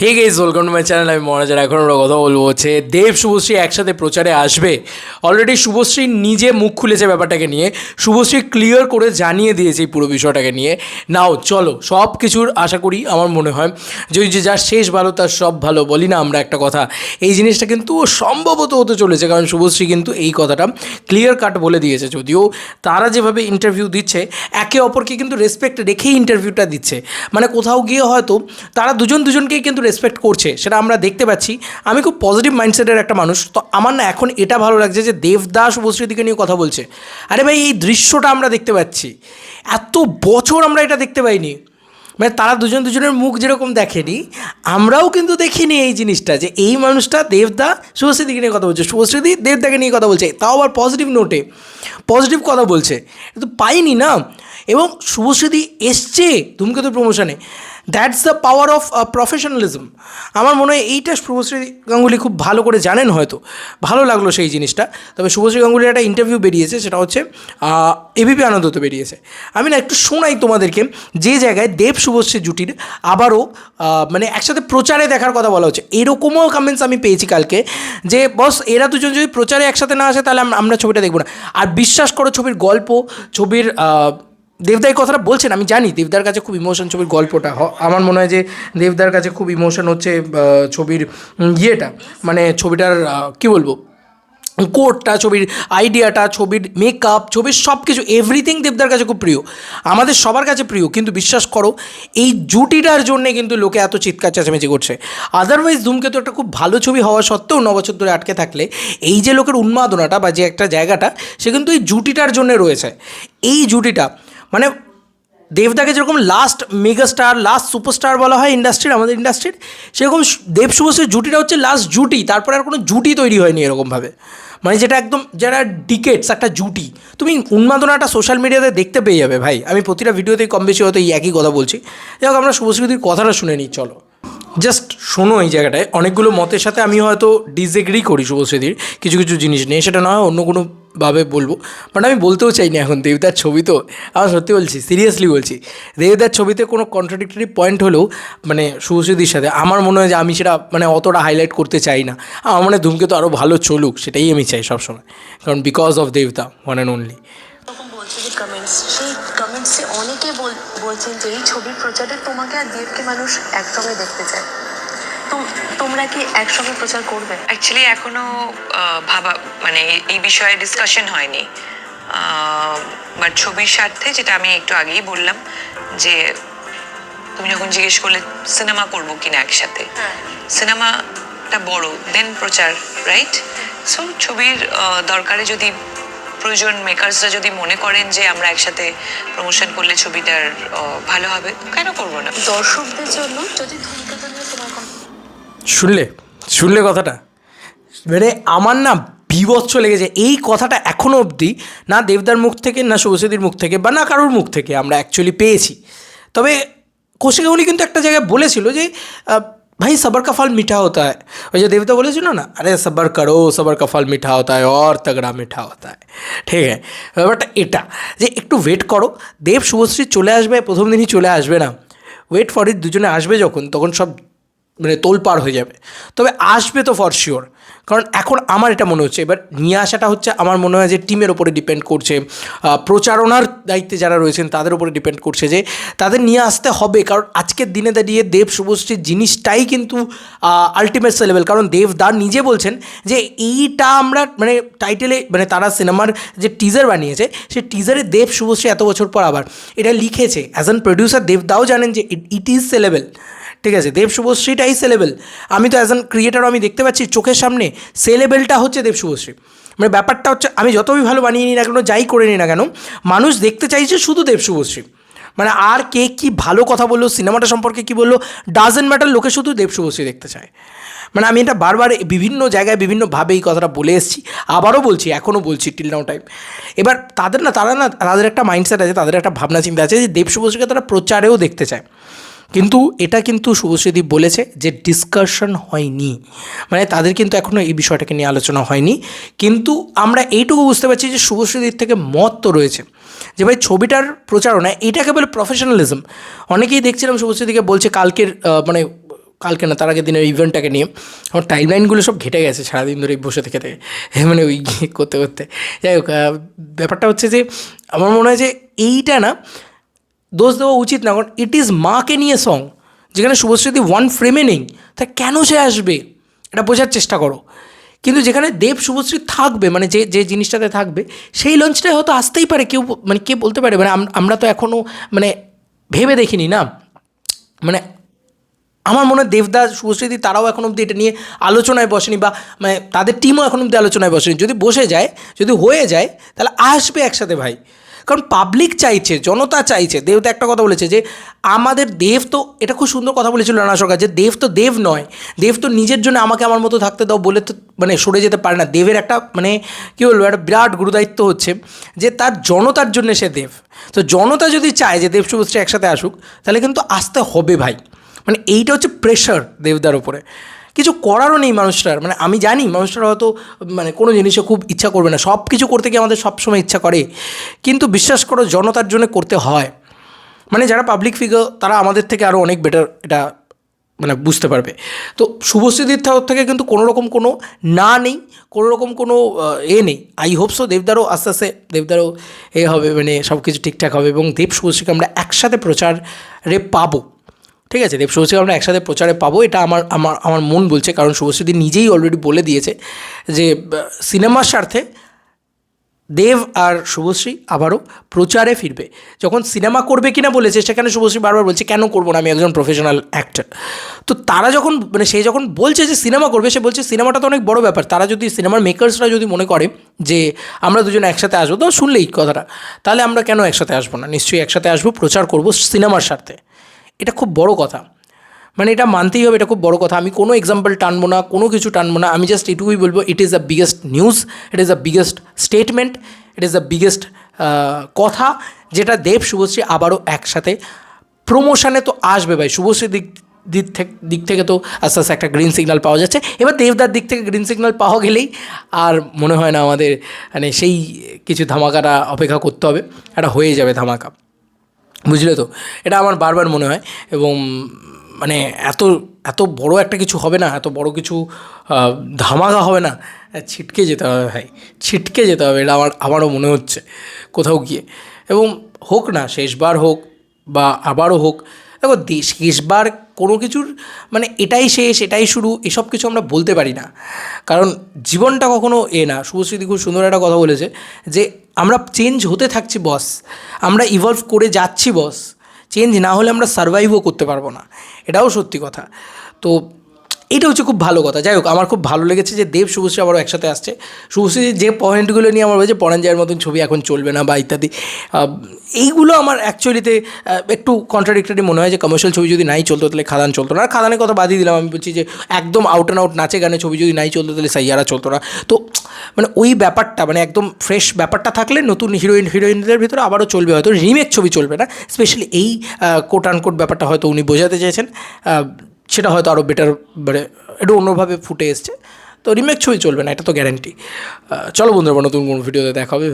Hey guys welcome to my channel আমি মহারাজার এখন আমরা কথা বলব হচ্ছে দেব শুভশ্রী একসাথে প্রচারে আসবে। অলরেডি শুভশ্রী নিজে মুখ খুলেছে ব্যাপারটাকে নিয়ে। শুভশ্রী ক্লিয়ার করে জানিয়ে দিয়েছে এই পুরো বিষয়টাকে নিয়ে। নাও চলো সব কিছুর আশা করি আমার মনে হয় যে যে যার শেষ ভালো, তার সব ভালো, বলি না আমরা একটা কথা। এই জিনিসটা কিন্তু সম্ভবত হতে চলেছে, কারণ শুভশ্রী কিন্তু এই কথাটা ক্লিয়ার কাট বলে দিয়েছে। যদিও তারা যেভাবে ইন্টারভিউ দিচ্ছে, একে অপরকে কিন্তু রেসপেক্ট রেখেই ইন্টারভিউটা দিচ্ছে। মানে কোথাও গিয়ে হয়তো তারা দুজন দুজনকেই কিন্তু রেসপেক্ট করছে, সেটা আমরা দেখতে পাচ্ছি। আমি খুব পজিটিভ মাইন্ডসেটের একটা মানুষ, তো আমার না এখন এটা ভালো লাগছে যে দেবদাস শুভশ্রীদিকে নিয়ে কথা বলছে। আরে ভাই, এই দৃশ্যটা আমরা দেখতে পাচ্ছি। এত বছর আমরা এটা দেখতে পাইনি। মানে তারা দুজন দুজনের মুখ যেরকম দেখেনি, আমরাও কিন্তু দেখিনি এই জিনিসটা যে এই মানুষটা দেবদা শুভশ্রীদিকে নিয়ে কথা বলছে শুভশ্রীদি দেবদাকে নিয়ে কথা বলছে। তাও আবার পজিটিভ নোটে পজিটিভ কথা বলছে। কিন্তু পাইনি না। এবং শুভশ্রীদি এসছে ধূমকেতু প্রমোশনে that's the power of professionalism আমার মনে হয় এইটা শুভশ্রী গাঙ্গুলি খুব ভালো করে জানেন হয়তো। ভালো লাগল সেই জিনিসটা। তবে শুভশ্রী গাঙ্গুলির একটা ইন্টারভিউ বেরিয়েছে, সেটা হচ্ছে এবিপি আনন্দতে বেরিয়েছে। আমি না একটু শোনাই তোমাদেরকে, যে জায়গায় দেব শুভশ্রী জুটির আবারও মানে একসাথে প্রচারে দেখার কথা বলা হচ্ছে। এরকমও কমেন্টস আমি পেয়েছি কালকে, যে বস এরা দুজন যদি প্রচারে একসাথে না আসে, তাহলে আমরা ছবিটা দেখব না। আর বিশ্বাস করো, ছবির গল্প, ছবির দেবদা এই কথাটা বলছেন, আমি জানি দেবদার কাছে খুব ইমোশন ছবির গল্পটা। আমার মনে হয় যে দেবদার কাছে খুব ইমোশন হচ্ছে ছবির ইয়েটা। মানে ছবিটার কী বলব? কোডটা ছবির আইডিয়াটা ছবির মেকআপ ছবির সব কিছু এভরিথিং দেবদার কাছে খুব প্রিয়। আমাদের সবার কাছে প্রিয়, কিন্তু বিশ্বাস করো, এই জুটিটার জন্যে কিন্তু লোকে এত চিৎকার, চেঁচামেচি করছে। আদারওয়াইজ ধূমকেতু একটা খুব ভালো ছবি হওয়া সত্ত্বেও ন বছর ধরে আটকে থাকলে, এই যে লোকের উন্মাদনাটা বা যে একটা জায়গাটা, সে কিন্তু এই জুটিটার জন্য রয়েছে। এই জুটিটা মানে দেবদাকে যেরকম last mega star last superstar বলা হয় ইন্ডাস্ট্রির আমাদের ইন্ডাস্ট্রির সেরকম দেব শুভশ্রীর জুটিটা হচ্ছে লাস্ট জুটি, তারপরে আর কোনো জুটি তৈরি হয়নি এরকমভাবে। মানে যেটা একদম, যারা ডিকেটস একটা জুটি, তুমি উন্মাদনাটা সোশ্যাল মিডিয়াতে দেখতে পেয়ে যাবে ভাই। আমি প্রতিটা ভিডিওতেই কম বেশি হয়তো এই একই কথা বলছি। যাই হোক, আমরা শুভশ্রীদির কথাটা শুনে নিই, চলো। জাস্ট শোনো এই জায়গাটায়, অনেকগুলো মতের সাথে আমি হয়তো ডিসএগ্রি করি শুভশ্রীদির, কিছু কিছু জিনিস নিয়ে। সেটা না হয় অন্য কোনো ভাবে বলব। বাট আমি বলতেও চাই না এখন দেবদার ছবি তো। আমার সত্যি বলছি সিরিয়াসলি বলছি, দেবদার ছবিতে কোনো কন্ট্রাডিক্টরি পয়েন্ট হলেও মানে শুভশ্রীদির সাথে আমার মনে হয় যে আমি সেটা মানে অতটা হাইলাইট করতে চাই না। আমার মনে ধূমকেতু আরও ভালো চলুক, সেটাই আমি চাই সবসময়। কারণ বিকজ অফ দেবদা ওয়ান অ্যান্ড অনলি সেই অনেকে বল- বলছেন যে এই ছবির প্রচারে তোমাকে আর দেবকে মানুষ একসঙ্গে দেখতে চায়। তোমরা কি একসঙ্গে প্রচার করবে? অ্যাকচুয়ালি এখনও ভাবা মানে এই- বিষয়ে ডিসকাশন হয়নি। বাট ছবির স্বার্থে যেটা আমি একটু আগেই বললাম যে তুমি যখন জিজ্ঞেস করলে সিনেমা করব কিনা একসাথে? হ্যাঁ। সিনেমাটা বড় দেন প্রচার রাইট সো ছবির দরকারে যদি প্রয়োজন মেকার্সরা যদি মনে করেন যে আমরা একসাথে প্রমোশন করলে ছবিটার ভালো হবে কেন করব না? দর্শকদের জন্য যদি ধূমকেতু নিয়ে তোমার শুনলে শুনলে কথাটা? মানে আমার না বিভৎস লেগেছে। এই কথাটা এখনও অবধি না দেবদার মুখ থেকে, না শুভশ্রীদির মুখ থেকে বা না কারোর মুখ থেকে আমরা অ্যাকচুয়ালি পেয়েছি। তবে কৌশিক উনি কিন্তু একটা জায়গায় বলেছিল যে ভাই, সবার কা ফল মিঠা হতা হয় ওই যে দেবদা বলেছিল না, আরে, সবার করো, সবার কা ফল মিঠা হতা হয় অর তগড়া মিঠা হতা হয় ঠিক আছে? ব্যাপারটা এটা, যে একটু ওয়েট করো। দেব শুভশ্রী চলে আসবে, প্রথম দিনই চলে আসবে না। ওয়েট ফর ইট দুজনে আসবে যখন, তখন সব মানে তোলপাড় হয়ে যাবে। তবে আসবে তো ফর শিওর কারণ এখন আমার এটা মনে হচ্ছে, এবার নিয়ে আসাটা হচ্ছে আমার মনে হয় যে টিমের ওপরে ডিপেন্ড করছে। প্রচারণার দায়িত্বে যারা রয়েছেন, তাদের উপরে ডিপেন্ড করছে যে তাদের নিয়ে আসতে হবে। কারণ আজকের দিনে দাঁড়িয়ে দেব শুভশ্রীর জিনিসটাই কিন্তু আলটিমেট লেভেল কারণ দেব দা নিজে বলছেন যে এইটা আমরা মানে টাইটেলে মানে তারা সিনেমার যে টিজার বানিয়েছে, সেই টিজারে দেব শুভশ্রী এত বছর পর আবার এটা লিখেছে। অ্যাজ অ্যান প্রডিউসার দেবদাও জানেন যে ইট ইজ সেলেবেল ঠিক আছে, দেব শুভশ্রীটাই সেলেবেল আমি তো অ্যাজ অ্যান ক্রিয়েটার আমি দেখতে পাচ্ছি চোখের সামনে সেলেবেলটা হচ্ছে দেব শুভশ্রী। মানে ব্যাপারটা হচ্ছে আমি যতই ভালো বানিয়ে নিই না কেন, যাই করে নিই না কেন, মানুষ দেখতে চাইছে শুধু দেব শুভশ্রী। মানে আর কে কি ভালো কথা বলল, সিনেমাটা সম্পর্কে কি বলল ডাজেন্ট ম্যাটার লোকে শুধু দেব শুভশ্রী দেখতে চায়। মানে আমি এটা বারবার বিভিন্ন জায়গায় বিভিন্নভাবে এই কথাটা বলে এসেছি, আবারও বলছি, এখনও বলছি টিল নাও টাইম এবার তাদের না, তারা না, তাদের একটা মাইন্ডসেট আছে, তাদের একটা ভাবনা চিন্তা আছে যে দেব শুভশ্রীকে তারা প্রচারেও দেখতে চায়। কিন্তু এটা কিন্তু শুভশ্রীদি বলেছে যে ডিসকাশন হয়নি। মানে তাদের কিন্তু এখনও এই বিষয়টাকে নিয়ে আলোচনা হয়নি। কিন্তু আমরা এইটুকু বুঝতে পারছি যে শুভশ্রীদির থেকে মত তো রয়েছে। যে ভাই ছবিটার প্রচারণা এটাকে বলে প্রফেশনালিজম অনেকেই দেখছিলাম শুভশ্রীদিকে বলছে কালকের মানে কালকে না, তার আগের দিনের ইভেন্টটাকে নিয়ে। আমার টাইম লাইনগুলো সব ঘেটে গেছে সারাদিন ধরে বসে থেকে থেকে। মানে ওই করতে করতে। যাই হোক ব্যাপারটা হচ্ছে যে আমার মনে হয় যে এইটা না দোষ দেওয়া উচিত না, কারণ ইট ইজ মাকে নিয়ে সং যেখানে শুভশ্রীদি ওয়ান ফ্রেমে নেই, তা কেন সে আসবে? এটা বোঝার চেষ্টা করো। কিন্তু যেখানে দেব শুভশ্রী থাকবে মানে যে যে জিনিসটাতে থাকবে, সেই লঞ্চটাই হয়তো আসতেই পারে, কেউ মানে কে বলতে পারে মানে আমরা তো এখনও মানে ভেবে দেখিনি না। মানে আমার মনে হয় দেবদাস শুভশ্রীদি তারাও এখন অবধি এটা নিয়ে আলোচনায় বসেনি, বা মানে তাদের টিমও এখন অবধি আলোচনায় বসেনি। যদি বসে যায়, যদি হয়ে যায়, তাহলে আসবে একসাথে ভাই। কারণ পাবলিক চাইছে, জনতা চাইছে। দেব তো একটা কথা বলেছে যে, আমাদের দেব তো, এটা খুব সুন্দর কথা বলেছিল রানা সরকার, যে দেব তো দেব নয়। দেব তো নিজের জন্য আমাকে আমার মতো থাকতে দাও বলে তো মানে সরে যেতে পারে না। দেবের একটা মানে কী বলব, একটা বিরাট গুরুদায়িত্ব হচ্ছে যে তার জনতার জন্য সে দেব। তো জনতা যদি চায় যে দেব শুভশ্রী একসাথে আসুক, তাহলে কিন্তু আসতে হবে ভাই। মানে এইটা হচ্ছে প্রেশার দেবদার উপরে। কিছু করারও নেই মানুষটার মানে আমি জানি মানুষটার হয়তো মানে কোনো জিনিসে খুব ইচ্ছা করবে না। সব কিছু করতে গিয়ে আমাদের সবসময় ইচ্ছা করে। কিন্তু বিশ্বাস করো, জনতার জন্য করতে হয়। মানে যারা পাবলিক ফিগার তারা আমাদের থেকে আরও অনেক বেটার এটা মানে বুঝতে পারবে। তো শুভশ্রীদির থেকে কিন্তু কোনো রকম কোনো না নেই, কোনো রকম কোনো এ নেই। আই হোপ সো দেবদারও আস্তে আস্তে, দেবদারও এ হবে মানে সব কিছু ঠিকঠাক হবে এবং দেব শুভশ্রীকে আমরা একসাথে প্রচারে পাবো। ঠিক আছে, দেব শুভশ্রীকে আমরা একসাথে প্রচারে পাবো, এটা আমার আমার আমার মন বলছে, কারণ শুভশ্রীদি নিজেই অলরেডি বলে দিয়েছে যে সিনেমার স্বার্থে দেব আর শুভশ্রী আবারও প্রচারে ফিরবে। যখন সিনেমা করবে কিনা বলেছে, সেখানে শুভশ্রী বারবার বলছে, কেন করব না, আমি একজন প্রফেশনাল অ্যাক্টর তো তারা যখন মানে সে যখন বলছে যে সিনেমা করবে, সে বলছে সিনেমাটা তো অনেক বড় ব্যাপার। তারা যদি, সিনেমার মেকার্সরা যদি মনে করে যে, আমরা দুজন একসাথে আসব, তো শুনলেই কথাটা। তাহলে আমরা কেন একসাথে আসব না? নিশ্চয়ই একসাথে আসব, প্রচার করব সিনেমার স্বার্থে। এটা খুব বড় কথা। মানে এটা মানতেই হবে, এটা খুব বড় কথা। আমি কোনো এক্সাম্পল টানবো না, কোনো কিছু টানবো না। আমি জাস্ট এটুকুই বলব it is the biggest news it is the biggest statement it is the biggest কথা যেটা দেব শুভশ্রী আবারও একসাথে। প্রমোশনে তো আসবে ভাই, শুভশ্রীর দিক দিক থেকে দিক থেকে তো আস্তে আস্তে একটা গ্রিন সিগন্যাল পাওয়া যাচ্ছে। এবার দেবদার দিক থেকে গ্রিন সিগন্যাল পাওয়া গেলেই আর মনে হয় না আমাদের মানে সেই কিছু ধামাকাটা অপেক্ষা করতে হবে। এটা হয়ে যাবে ধামাকা। বুঝলে তো? এটা আমার বারবার মনে হয় এবং মানে এত এত বড় একটা কিছু হবে না, এত বড় কিছু ধামাকা হবে না, ছিটকে যেতে হবে ভাই, ছিটকে যেতে হবে এটা আমার, আমারও মনে হচ্ছে কোথাও গিয়ে। এবং হোক না, শেষবার হোক বা আবারও হোক, দেখো দেশ, শেষবার কোনো কিছুর মানে এটাই শেষ, এটাই শুরু, এসব কিছু আমরা বলতে পারি না। কারণ জীবনটা কখনো এ না। শুভশ্রীদি খুব সুন্দর একটা কথা বলেছে যে, আমরা চেঞ্জ হতে থাকছি বস আমরা ইভলভ করে যাচ্ছি বস চেঞ্জ না হলে আমরা সার্ভাইভও করতে পারব না। এটাও সত্যি কথা। তো এটা হচ্ছে খুব ভালো কথা। যাই হোক, আমার খুব ভালো লেগেছে যে দেব শুভশ্রী আবারও একসাথে আসছে। শুভশ্রী যে পয়েন্টগুলো নিয়ে আমার বলেছে পরাঞ্জয়ের মতন ছবি এখন চলবে না বা ইত্যাদি এইগুলো আমার অ্যাকচুয়ালিতে একটু কন্ট্রাডিক্টরি মনে হয় যে কমার্শিয়াল ছবি যদি নাই চলতো তাহলে খাদান চলতো না। খাদানের কথা বাদই দিলাম, আমি বলছি যে একদম আউট অ্যান্ড আউট নাচে গানে ছবি যদি নাই চলতো তাহলে সাইয়ারা চলতো না। তো মানে ওই ব্যাপারটা মানে একদম ফ্রেশ ব্যাপারটা থাকলে নতুন হিরোইন হিরোইনদের ভিতরে আবারও চলবে, হয়তো রিমেক ছবি চলবে না। স্পেশালি এই কোট আনকোট ব্যাপারটা হয়তো উনি বোঝাতে চেয়েছেন। সেটা হয়তো আরও বেটার মানে একটু অন্যভাবে ফুটে এসছে। তো রিমেক ছবি চলবে না, এটা তো গ্যারান্টি চলো বন্ধুরা, নতুন কোনো ভিডিওতে দেখা হবে